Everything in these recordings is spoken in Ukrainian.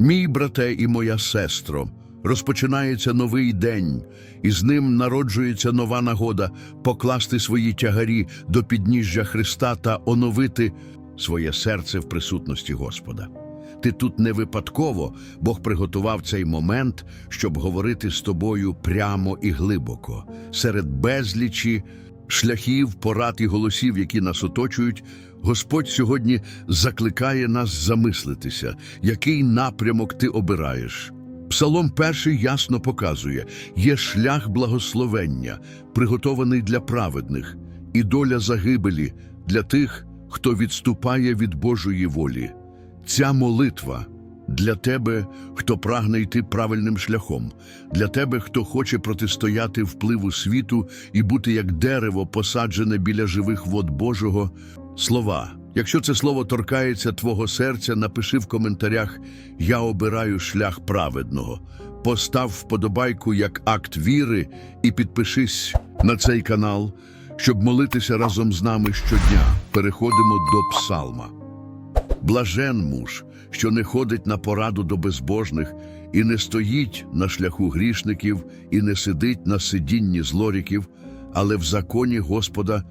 Мій брате і моя сестро, розпочинається новий день, і з ним народжується нова нагода покласти свої тягарі до підніжжя Христа та оновити своє серце в присутності Господа. Ти тут не випадково, Бог приготував цей момент, щоб говорити з тобою прямо і глибоко, серед безлічі шляхів, порад і голосів, які нас оточують. Господь сьогодні закликає нас замислитися, який напрямок ти обираєш. Псалом перший ясно показує: є шлях благословення, приготований для праведних, і доля загибелі для тих, хто відступає від Божої волі. Ця молитва для тебе, хто прагне йти правильним шляхом, для тебе, хто хоче протистояти впливу світу і бути як дерево, посаджене біля живих вод Божого. Слова. Якщо це слово торкається твого серця, напиши в коментарях Я обираю шлях праведного. Постав вподобайку як акт віри і підпишись на цей канал, щоб молитися разом з нами щодня. Переходимо до псалма. Блажен муж, що не ходить на пораду до безбожних, і не стоїть на шляху грішників, і не сидить на сидінні злоріків, але в законі Господа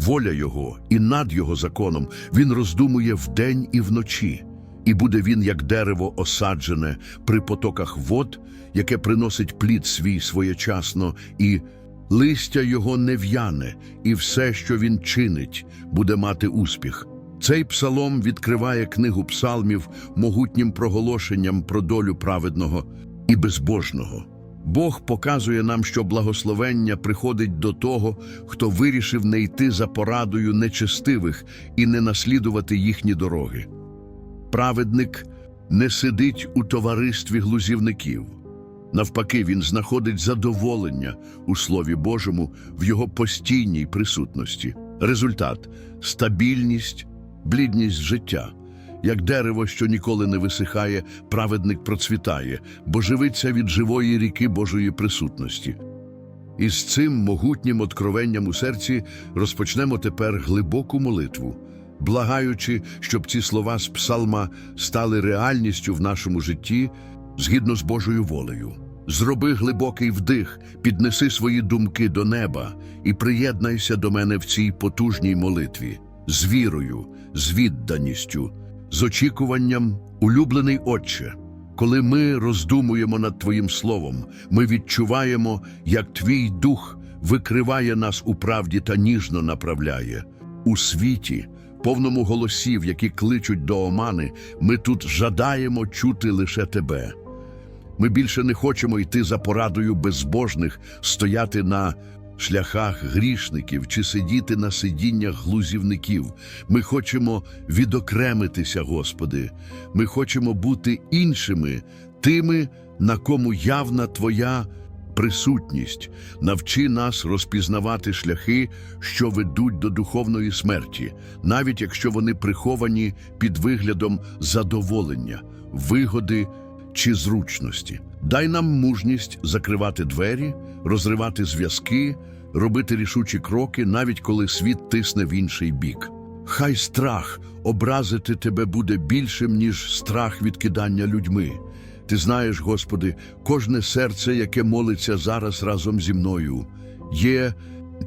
воля Його, і над Його законом він роздумує вдень і вночі, і буде він, як дерево осаджене при потоках вод, яке приносить плід свій своєчасно, і листя його не в'яне, і все, що він чинить, буде мати успіх. Цей псалом відкриває книгу псалмів могутнім проголошенням про долю праведного і безбожного. Бог показує нам, що благословення приходить до того, хто вирішив не йти за порадою нечестивих і не наслідувати їхні дороги. Праведник не сидить у товаристві глузівників. Навпаки, він знаходить задоволення у Слові Божому в його постійній присутності. Результат стабільність, блідність життя. Як дерево, що ніколи не висихає, праведник процвітає, бо живиться від живої ріки Божої присутності. І з цим могутнім откровенням у серці розпочнемо тепер глибоку молитву, благаючи, щоб ці слова з псалма стали реальністю в нашому житті згідно з Божою волею. Зроби глибокий вдих, піднеси свої думки до неба і приєднайся до мене в цій потужній молитві з вірою, з відданістю, з очікуванням, улюблений Отче. Коли ми роздумуємо над Твоїм Словом, ми відчуваємо, як Твій Дух викриває нас у правді та ніжно направляє. У світі, повному голосів, які кличуть до омани, ми тут жадаємо чути лише Тебе. Ми більше не хочемо йти за порадою безбожних, стояти на шляхах грішників чи сидіти на сидіннях глузівників. Ми хочемо відокремитися, Господи. Ми хочемо бути іншими, тими, на кому явна Твоя присутність. Навчи нас розпізнавати шляхи, що ведуть до духовної смерті, навіть якщо вони приховані під виглядом задоволення, вигоди чи зручності. Дай нам мужність закривати двері, розривати зв'язки, робити рішучі кроки, навіть коли світ тисне в інший бік. Хай страх образити тебе буде більшим, ніж страх відкидання людьми. Ти знаєш, Господи, кожне серце, яке молиться зараз разом зі мною, є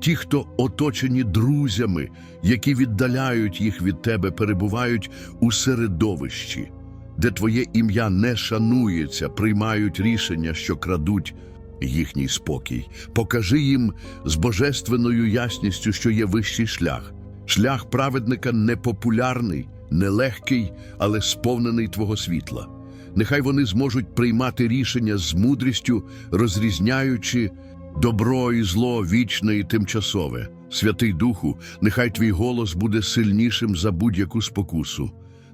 ті, хто оточені друзями, які віддаляють їх від тебе, перебувають у середовищі де твоє ім'я не шанується, приймають рішення, що крадуть їхній спокій. Покажи їм з божественною ясністю, що є вищий шлях. Шлях праведника непопулярний, нелегкий, але сповнений Твого світла. Нехай вони зможуть приймати рішення з мудрістю, розрізняючи добро і зло вічне і тимчасове. Святий Духу, нехай твій голос буде сильнішим за будь-яку спокусу.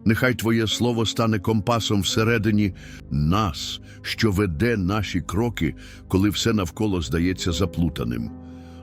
Нехай Твоє Слово стане компасом всередині нас, що веде наші кроки, коли все навколо здається заплутаним.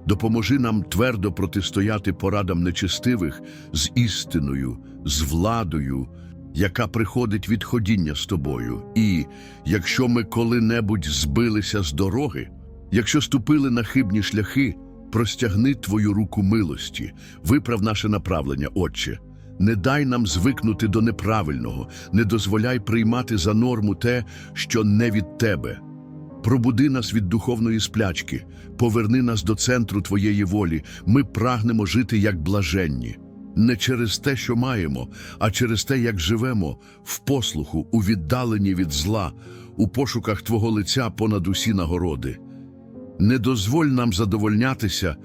Допоможи нам твердо протистояти порадам нечестивих з істиною, з владою, яка приходить від ходіння з тобою. І якщо ми коли-небудь збилися з дороги, якщо ступили на хибні шляхи, простягни Твою руку милості, виправ наше направлення, Отче. Не дай нам звикнути до неправильного, не дозволяй приймати за норму те, що не від тебе. Пробуди нас від духовної сплячки, поверни нас до центру Твоєї волі. Ми прагнемо жити як блаженні. Не через те, що маємо, а через те, як живемо, в послуху, у віддаленні від зла, у пошуках Твого лиця понад усі нагороди. Не дозволь нам задовольнятися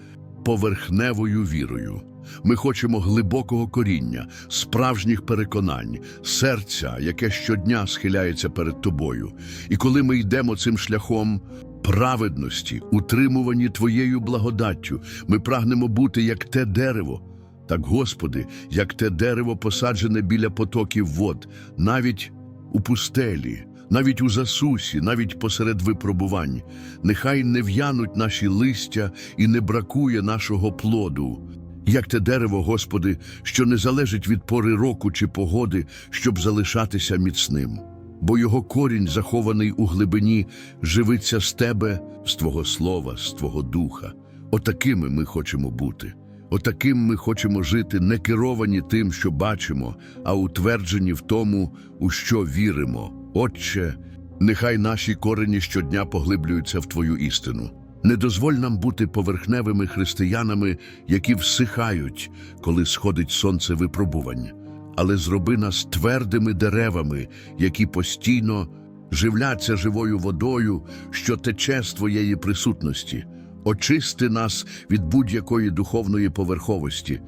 поверхневою вірою. Ми хочемо глибокого коріння, справжніх переконань, серця, яке щодня схиляється перед тобою. І коли ми йдемо цим шляхом праведності, утримувані Твоєю благодаттю, ми прагнемо бути як те дерево. Так, Господи, як те дерево посаджене біля потоків вод, навіть у пустелі, навіть у засусі, навіть посеред випробувань. Нехай не в'януть наші листя і не бракує нашого плоду. Як те дерево, Господи, що не залежить від пори року чи погоди, щоб залишатися міцним. Бо його корінь, захований у глибині, живиться з Тебе, з Твого слова, з Твого духа. Отакими ми хочемо бути. Отаким ми хочемо жити, не керовані тим, що бачимо, а утверджені в тому, у що віримо. Отче, нехай наші корені щодня поглиблюються в Твою істину. Не дозволь нам бути поверхневими християнами, які всихають, коли сходить сонце випробувань, але зроби нас твердими деревами, які постійно живляться живою водою, що тече з Твоєї присутності. Очисти нас від будь-якої духовної поверховості.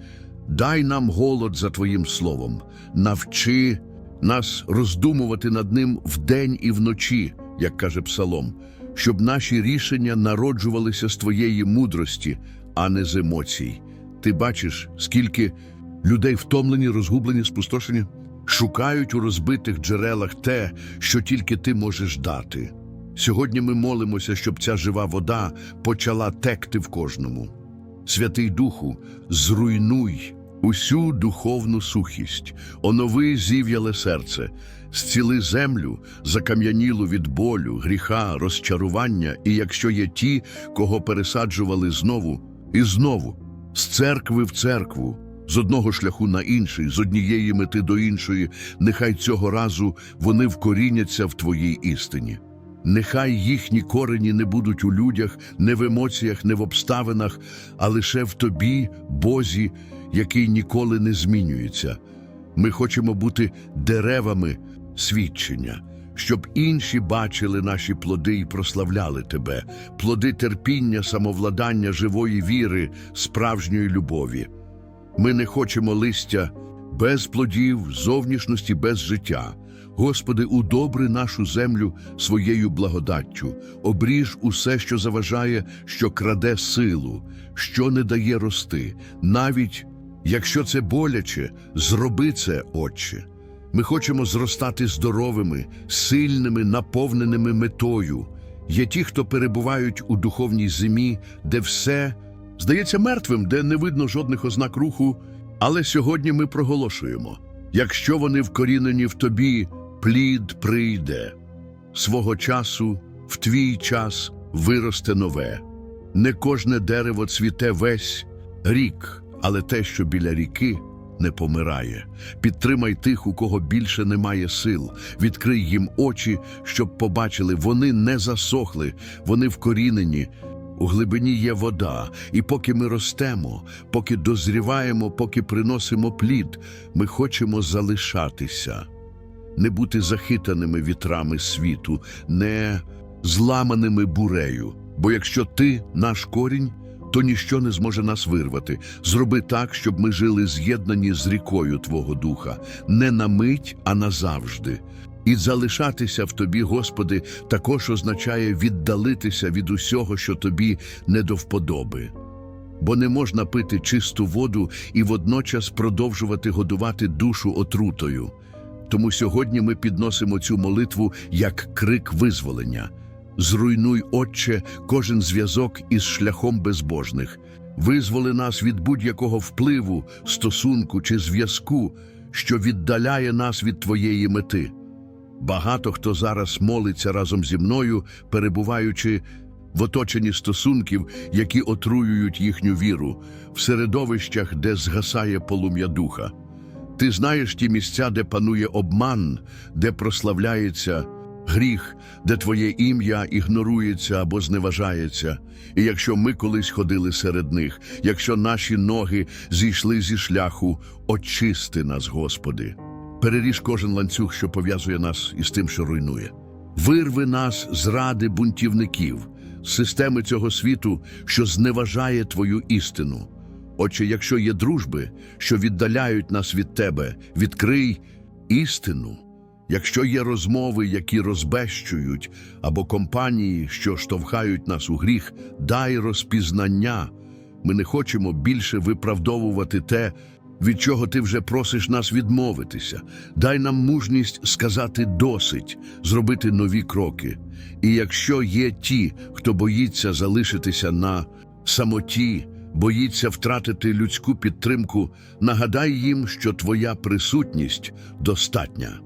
Дай нам голод за Твоїм словом, навчи нас роздумувати над ним вдень і вночі, як каже Псалом, щоб наші рішення народжувалися з Твоєї мудрості, а не з емоцій. Ти бачиш, скільки людей втомлені, розгублені, спустошені, шукають у розбитих джерелах те, що тільки ти можеш дати. Сьогодні ми молимося, щоб ця жива вода почала текти в кожному. Святий Духу, зруйнуй усю духовну сухість, онови зів'яле серце, зціли землю, закам'янілу від болю, гріха, розчарування, і якщо є ті, кого пересаджували знову і знову, з церкви в церкву, з одного шляху на інший, з однієї мети до іншої, нехай цього разу вони вкоріняться в Твоїй істині. Нехай їхні корені не будуть у людях, не в емоціях, не в обставинах, а лише в тобі, Бозі, який ніколи не змінюється. Ми хочемо бути деревами свідчення, щоб інші бачили наші плоди і прославляли тебе, плоди терпіння, самовладання, живої віри, справжньої любові. Ми не хочемо листя без плодів, зовнішності без життя. Господи, удобри нашу землю своєю благодаттю, обріж усе, що заважає, що краде силу, що не дає рости, навіть якщо це боляче, зроби це, Отче. Ми хочемо зростати здоровими, сильними, наповненими метою. Є ті, хто перебувають у духовній зимі, де все здається мертвим, де не видно жодних ознак руху. Але сьогодні ми проголошуємо: якщо вони вкорінені в тобі, плід прийде. Свого часу, в твій час виросте нове. Не кожне дерево цвіте весь рік, але те, що біля ріки, не помирає. Підтримай тих, у кого більше немає сил. Відкрий їм очі, щоб побачили, вони не засохли, вони вкорінені. У глибині є вода, і поки ми ростемо, поки дозріваємо, поки приносимо плід, ми хочемо залишатися, не бути захитаними вітрами світу, не зламаними бурею. Бо якщо ти наш корінь, то ніщо не зможе нас вирвати. Зроби так, щоб ми жили з'єднані з рікою Твого Духа, не на мить, а назавжди. І залишатися в тобі, Господи, також означає віддалитися від усього, що тобі не до вподоби. Бо не можна пити чисту воду і водночас продовжувати годувати душу отрутою. Тому сьогодні ми підносимо цю молитву як крик визволення. Зруйнуй, Отче, кожен зв'язок із шляхом безбожних. Визволи нас від будь-якого впливу, стосунку чи зв'язку, що віддаляє нас від Твоєї мети. Багато хто зараз молиться разом зі мною, перебуваючи в оточенні стосунків, які отруюють їхню віру, в середовищах, де згасає полум'я духа. Ти знаєш ті місця, де панує обман, де прославляється гріх, де твоє ім'я ігнорується або зневажається. І якщо ми колись ходили серед них, якщо наші ноги зійшли зі шляху, очисти нас, Господи. Переріж кожен ланцюг, що пов'язує нас із тим, що руйнує. Вирви нас з ради бунтівників, системи цього світу, що зневажає Твою істину. Отче, якщо є дружби, що віддаляють нас від Тебе, відкрий істину. Якщо є розмови, які розбещують, або компанії, що штовхають нас у гріх, дай розпізнання. Ми не хочемо більше виправдовувати те, від чого ти вже просиш нас відмовитися. Дай нам мужність сказати досить, зробити нові кроки. І якщо є ті, хто боїться залишитися на самоті, боїться втратити людську підтримку, нагадай їм, що твоя присутність достатня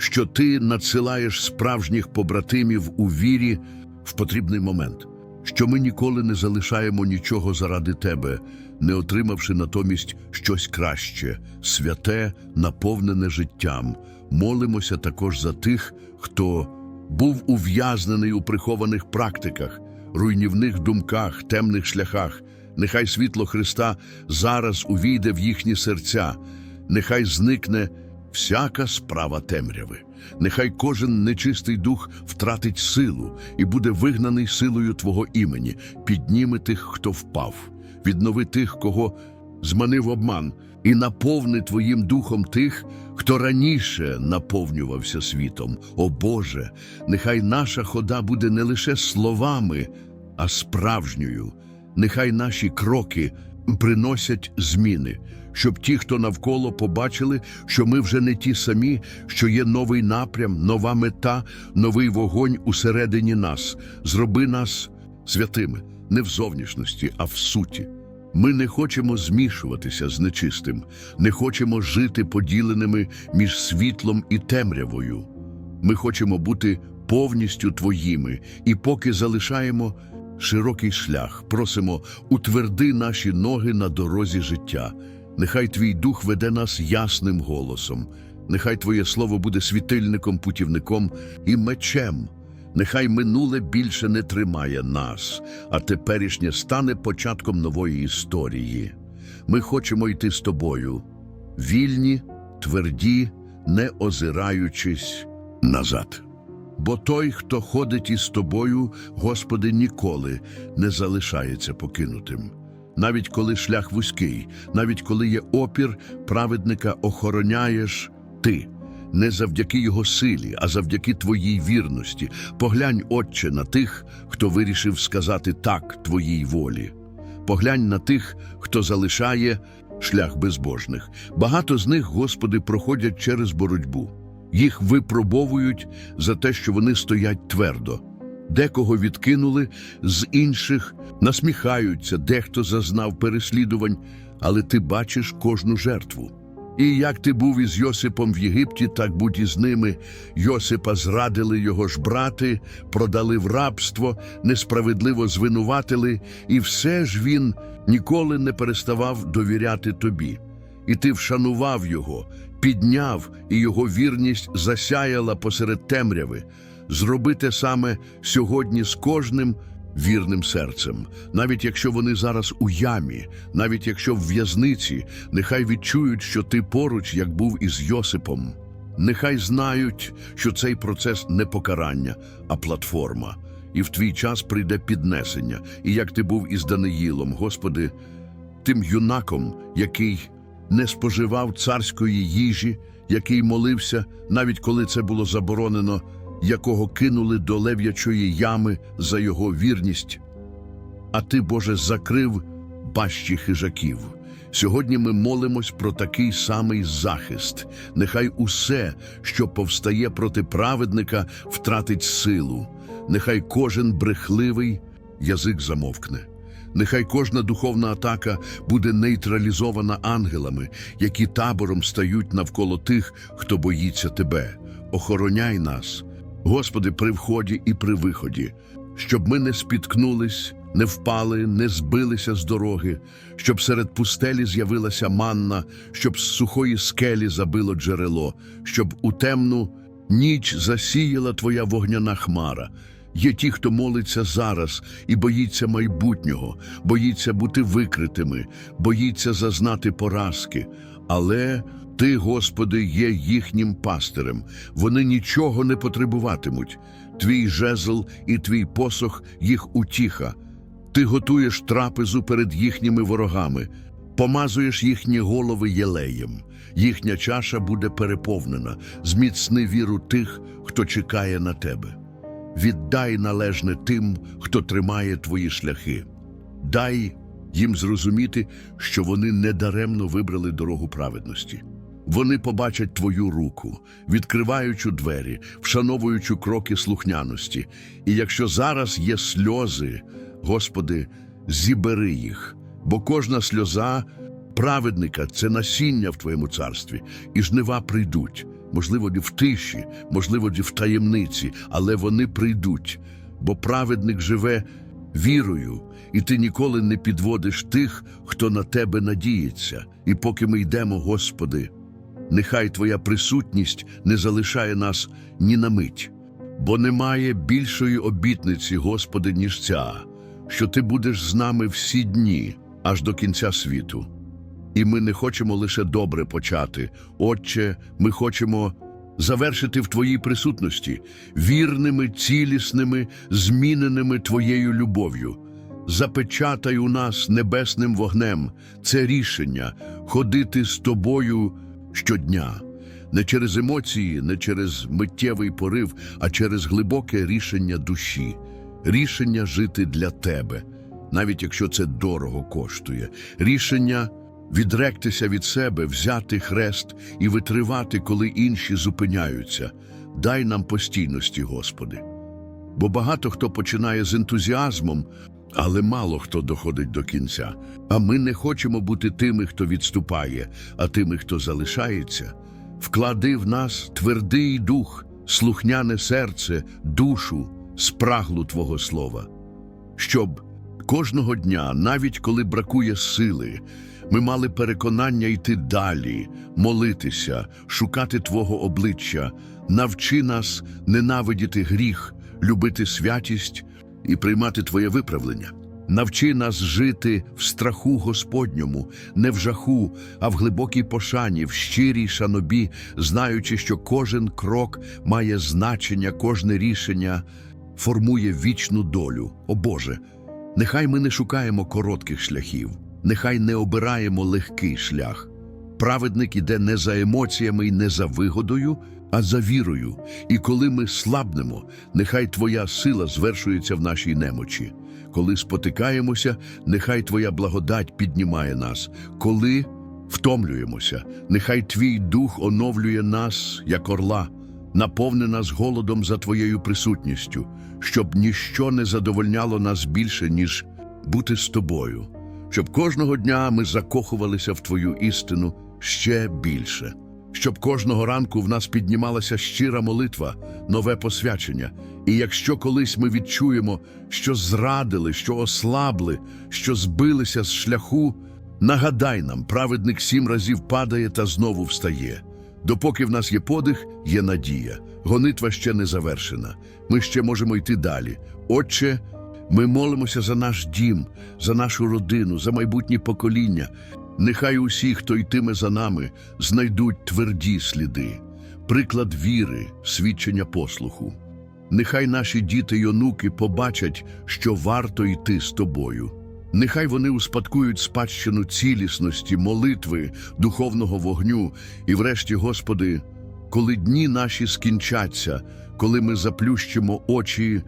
що ти надсилаєш справжніх побратимів у вірі в потрібний момент, що ми ніколи не залишаємо нічого заради тебе, не отримавши натомість щось краще, святе, наповнене життям. Молимося також за тих, хто був ув'язнений у прихованих практиках, руйнівних думках, темних шляхах. Нехай світло Христа зараз увійде в їхні серця, нехай зникне всяка справа темряви. Нехай кожен нечистий дух втратить силу і буде вигнаний силою Твого імені. Підніми тих, хто впав, віднови тих, кого зманив обман, і наповни Твоїм духом тих, хто раніше наповнювався світом. О Боже, нехай наша хода буде не лише словами, а справжньою. Нехай наші кроки приносять зміни, щоб ті, хто навколо побачили, що ми вже не ті самі, що є новий напрям, нова мета, новий вогонь усередині нас. Зроби нас святими, не в зовнішності, а в суті. Ми не хочемо змішуватися з нечистим, не хочемо жити поділеними між світлом і темрявою. Ми хочемо бути повністю твоїми, і поки залишаємо широкий шлях, просимо, утверди наші ноги на дорозі життя. Нехай твій дух веде нас ясним голосом, нехай Твоє слово буде світильником, путівником і мечем. Нехай минуле більше не тримає нас, а теперішнє стане початком нової історії. Ми хочемо йти з тобою, вільні, тверді, не озираючись назад. Бо той, хто ходить із тобою, Господи, ніколи не залишається покинутим. Навіть коли шлях вузький, навіть коли є опір, праведника охороняєш ти. Не завдяки його силі, а завдяки твоїй вірності. Поглянь, Отче, на тих, хто вирішив сказати так твоїй волі. Поглянь на тих, хто залишає шлях безбожних. Багато з них, Господи, проходять через боротьбу. Їх випробовують за те, що вони стоять твердо. Декого відкинули, з інших насміхаються, дехто зазнав переслідувань, але ти бачиш кожну жертву. І як ти був із Йосипом в Єгипті, так будь із ними. Йосипа зрадили його ж брати, продали в рабство, несправедливо звинуватили, і все ж він ніколи не переставав довіряти тобі. І ти вшанував його, підняв, і його вірність засяяла посеред темряви. Зроби те саме сьогодні з кожним вірним серцем, навіть якщо вони зараз у ямі, навіть якщо в в'язниці, нехай відчують, що ти поруч, як був із Йосипом. Нехай знають, що цей процес не покарання, а платформа. І в твій час прийде піднесення, і як ти був із Даниїлом, Господи, тим юнаком, який не споживав царської їжі, який молився, навіть коли це було заборонено, якого кинули до лев'ячої ями за його вірність. А ти, Боже, закрив бащі хижаків. Сьогодні ми молимось про такий самий захист. Нехай усе, що повстає проти праведника, втратить силу. Нехай кожен брехливий язик замовкне. Нехай кожна духовна атака буде нейтралізована ангелами, які табором стають навколо тих, хто боїться тебе. Охороняй нас, Господи, при вході і при виході, щоб ми не спіткнулись не впали, не збилися з дороги, щоб серед пустелі з'явилася манна, щоб з сухої скелі забило джерело, щоб у темну ніч засіяла твоя вогняна хмара. Є ті, хто молиться зараз і боїться майбутнього, боїться бути викритими, боїться зазнати поразки. Але ти, Господи, є їхнім пастирем. Вони нічого не потребуватимуть. Твій жезл і твій посох їх утіха. Ти готуєш трапезу перед їхніми ворогами, помазуєш їхні голови єлеєм. Їхня чаша буде переповнена. Зміцни віру тих, хто чекає на тебе. Віддай належне тим, хто тримає твої шляхи. Дай їм зрозуміти, що вони недаремно вибрали дорогу праведності. Вони побачать твою руку, відкриваючи двері, вшановуючи кроки слухняності. І якщо зараз є сльози, Господи, зібери їх, бо кожна сльоза праведника це насіння в Твоєму царстві, і жнива прийдуть. Можливо, в тиші, можливо, в таємниці, але вони прийдуть, бо праведник живе вірою, і ти ніколи не підводиш тих, хто на тебе надіється. І поки ми йдемо, Господи, нехай Твоя присутність не залишає нас ні на мить, бо немає більшої обітниці, Господи, ніж ця, що Ти будеш з нами всі дні, аж до кінця світу. І ми не хочемо лише добре почати. Отче, ми хочемо завершити в Твоїй присутності, вірними, цілісними, зміненими Твоєю любов'ю. Запечатай у нас небесним вогнем це рішення ходити з тобою щодня. Не через емоції, не через миттєвий порив, а через глибоке рішення душі, рішення жити для тебе, навіть якщо це дорого коштує, рішення відректися від себе, взяти хрест і витривати, коли інші зупиняються. Дай нам постійності, Господи. Бо багато хто починає з ентузіазмом, але мало хто доходить до кінця. А ми не хочемо бути тими, хто відступає, а тими, хто залишається. Вклади в нас твердий дух, слухняне серце, душу, спраглу Твого Слова, щоб кожного дня, навіть коли бракує сили, ми мали переконання йти далі, молитися, шукати Твого обличчя, навчи нас ненавидіти гріх, любити святість і приймати Твоє виправлення. Навчи нас жити в страху Господньому, не в жаху, а в глибокій пошані, в щирій шанобі, знаючи, що кожен крок має значення, кожне рішення формує вічну долю. О Боже, нехай ми не шукаємо коротких шляхів, нехай не обираємо легкий шлях. Праведник іде не за емоціями і не за вигодою, а за вірою. І коли ми слабнемо, нехай Твоя сила звершується в нашій немочі. Коли спотикаємося, нехай Твоя благодать піднімає нас. Коли втомлюємося, нехай Твій дух оновлює нас, як орла, наповни нас голодом за Твоєю присутністю, щоб ніщо не задовольняло нас більше, ніж бути з Тобою, щоб кожного дня ми закохувалися в Твою істину ще більше, щоб кожного ранку в нас піднімалася щира молитва, нове посвячення. І якщо колись ми відчуємо, що зрадили, що ослабли, що збилися з шляху, нагадай нам, праведник сім разів падає та знову встає. Допоки в нас є подих, є надія. Гонитва ще не завершена. Ми ще можемо йти далі. Отче, ми молимося за наш дім, за нашу родину, за майбутнє покоління. Нехай усі, хто йтиме за нами, знайдуть тверді сліди, приклад віри, свідчення послуху. Нехай наші діти й онуки побачать, що варто йти з тобою. Нехай вони успадкують спадщину цілісності, молитви, духовного вогню, і, врешті, Господи, коли дні наші скінчаться, коли ми заплющимо очі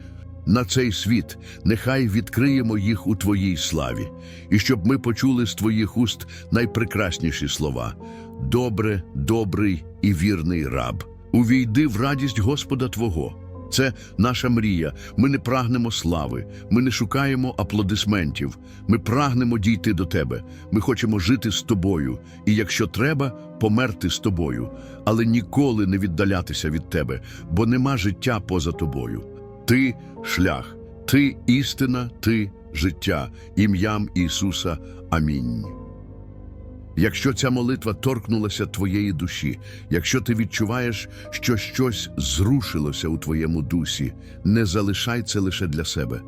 на цей світ, нехай відкриємо їх у Твоїй славі, і щоб ми почули з Твоїх уст найпрекрасніші слова: добре, добрий і вірний раб. Увійди в радість Господа Твого. Це наша мрія. Ми не прагнемо слави, ми не шукаємо аплодисментів. Ми прагнемо дійти до тебе. Ми хочемо жити з тобою, і якщо треба, померти з тобою, але ніколи не віддалятися від тебе, бо нема життя поза тобою. Ти шлях, Ти істина, ти життя, ім'ям Ісуса. Амінь. Якщо ця молитва торкнулася твоєї душі, якщо ти відчуваєш, що щось зрушилося у твоєму дусі, не залишай це лише для себе.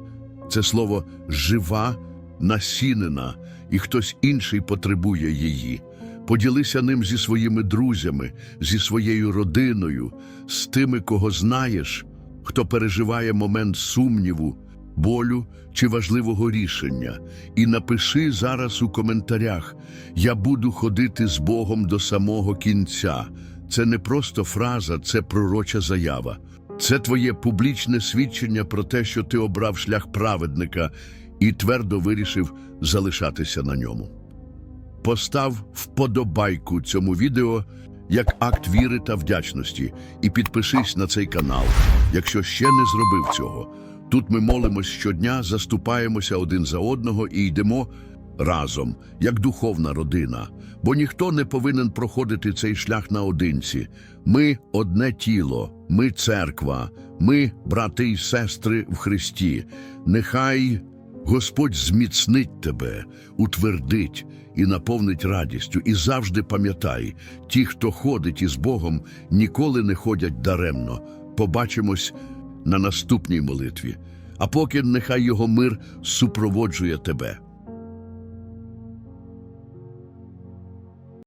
Це слово жива, насінена, і хтось інший потребує її. Поділися ним зі своїми друзями, зі своєю родиною, з тими, кого знаєш, хто переживає момент сумніву, болю чи важливого рішення. І напиши зараз у коментарях: Я буду ходити з Богом до самого кінця. Це не просто фраза, це пророча заява. Це твоє публічне свідчення про те, що ти обрав шлях праведника і твердо вирішив залишатися на ньому. Постав вподобайку цьому відео як акт віри та вдячності і підпишись на цей канал, якщо ще не зробив цього. Тут ми молимось щодня, заступаємося один за одного і йдемо разом, як духовна родина. Бо ніхто не повинен проходити цей шлях наодинці. Ми одне тіло, ми церква, ми брати й сестри в Христі. Нехай Господь зміцнить тебе, утвердить і наповнить радістю. І завжди пам'ятай, ті, хто ходить із Богом, ніколи не ходять даремно. Побачимось на наступній молитві. А поки нехай його мир супроводжує тебе.